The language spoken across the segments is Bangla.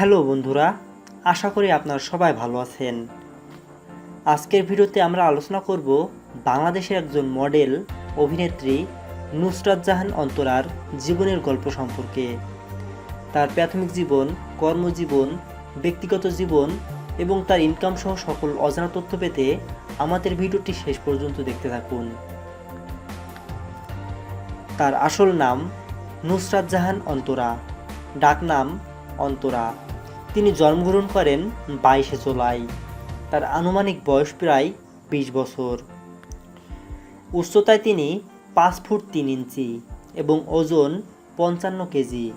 হ্যালো বন্ধুরা, আশা করি আপনারা সবাই ভালো আছেন। আজকের ভিডিওতে আমরা আলোচনা করব বাংলাদেশের একজন মডেল, অভিনেত্রী নুসরাত জাহান অন্তরার জীবনের গল্প সম্পর্কে। তার প্রাথমিক জীবন, কর্মজীবন, ব্যক্তিগত জীবন এবং তার ইনকাম সহ সকল অজানা তথ্য পেতে আমাদের ভিডিওটি শেষ পর্যন্ত দেখতে থাকুন। তার আসল নাম নুসরাত জাহান অন্তরা। ডাকনাম অন্তরা। তিনি জন্মগ্রহণ করেন বাইশে জুলাই। তার আনুমানিক বয়স প্রায় বিশ বছর। উচ্চতায় তিনি পাঁচ ফুট তিন ইঞ্চি এবং ওজন পঞ্চান্ন কেজি।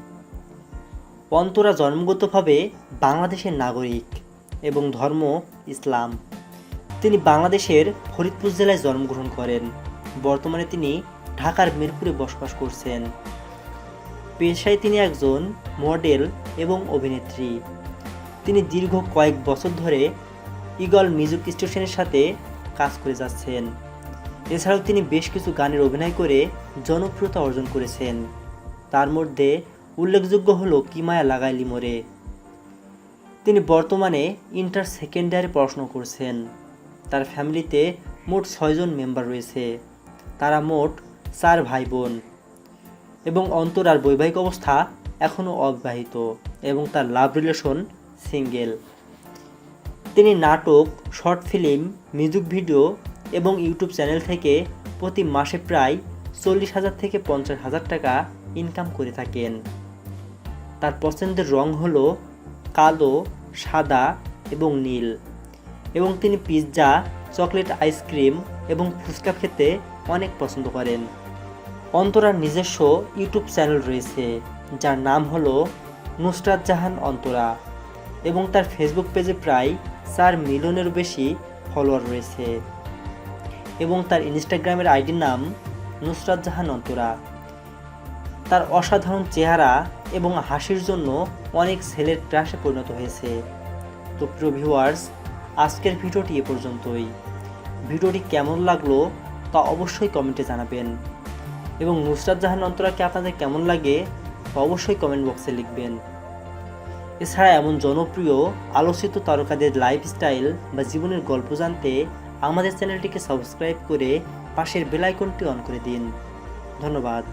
অন্তরা জন্মগতভাবে বাংলাদেশের নাগরিক এবং ধর্ম ইসলাম। তিনি বাংলাদেশের ফরিদপুর জেলায় জন্মগ্রহণ করেন। বর্তমানে তিনি ঢাকার মিরপুরে বসবাস করছেন। পেশায় তিনি একজন মডেল এবং অভিনেত্রী। তিনি দীর্ঘ কয়েক বছর ধরে ইগল মিউজিক স্টেশনের সাথে কাজ করে যাচ্ছেন। এছাড়াও তিনি বেশ কিছু গানের অভিনয় করে জনপ্রিয়তা অর্জন করেছেন। তার মধ্যে উল্লেখযোগ্য হলো কিমায়া লাগাইলি মোরে। তিনি বর্তমানে ইন্টার সেকেন্ডারি পড়াশোনা করছেন। তার ফ্যামিলিতে মোট ছয়জন মেম্বার রয়েছে। তারা মোট চার ভাই বোন। এবং অন্তরার বৈবাহিক অবস্থা এখনও অবিবাহিত এবং তার লাভ রিলেশন সিঙ্গেল তিনি নাটক শর্ট ফিল্ম মিউজিক ভিডিও এবং ইউটিউব চ্যানেল থেকে প্রতি মাসে প্রায় চল্লিশ হাজার থেকে পঞ্চাশ হাজার টাকা ইনকাম করে থাকেন। তার পছন্দের রং হল কালো, সাদা এবং নীল এবং তিনি পিৎজা চকলেট আইসক্রিম এবং ফুচকা খেতে অনেক পছন্দ করেন। অন্তরার নিজস্ব ইউটিউব চ্যানেল রয়েছে, যার নাম হলো নুসরাত জাহান অন্তরা এবং তার ফেসবুক পেজে প্রায় চার মিলিয়নের বেশি ফলোয়ার রয়েছে এবং তার ইনস্টাগ্রামের আইডির নাম নুসরাত জাহান অন্তরা। তার অসাধারণ চেহারা এবং হাসির জন্য অনেক ছেলের ক্রাশে পরিণত হয়েছে। তো প্রিয় ভিউয়ার্স, আজকের ভিডিওটি এ পর্যন্তই। ভিডিওটি কেমন লাগল তা অবশ্যই কমেন্টে জানাবেন। এবং নুসরাত জাহান অন্তরাকে আপনাদের কেমন লাগে অবশ্যই কমেন্ট বক্সে লিখবেন। এছাড়া এমন জনপ্রিয়, আলোচিত তারকাদের লাইফস্টাইল বা জীবনের গল্প জানতে আমাদের চ্যানেলটিকে সাবস্ক্রাইব করে পাশের বেলাইকনটি অন করে দিন। ধন্যবাদ।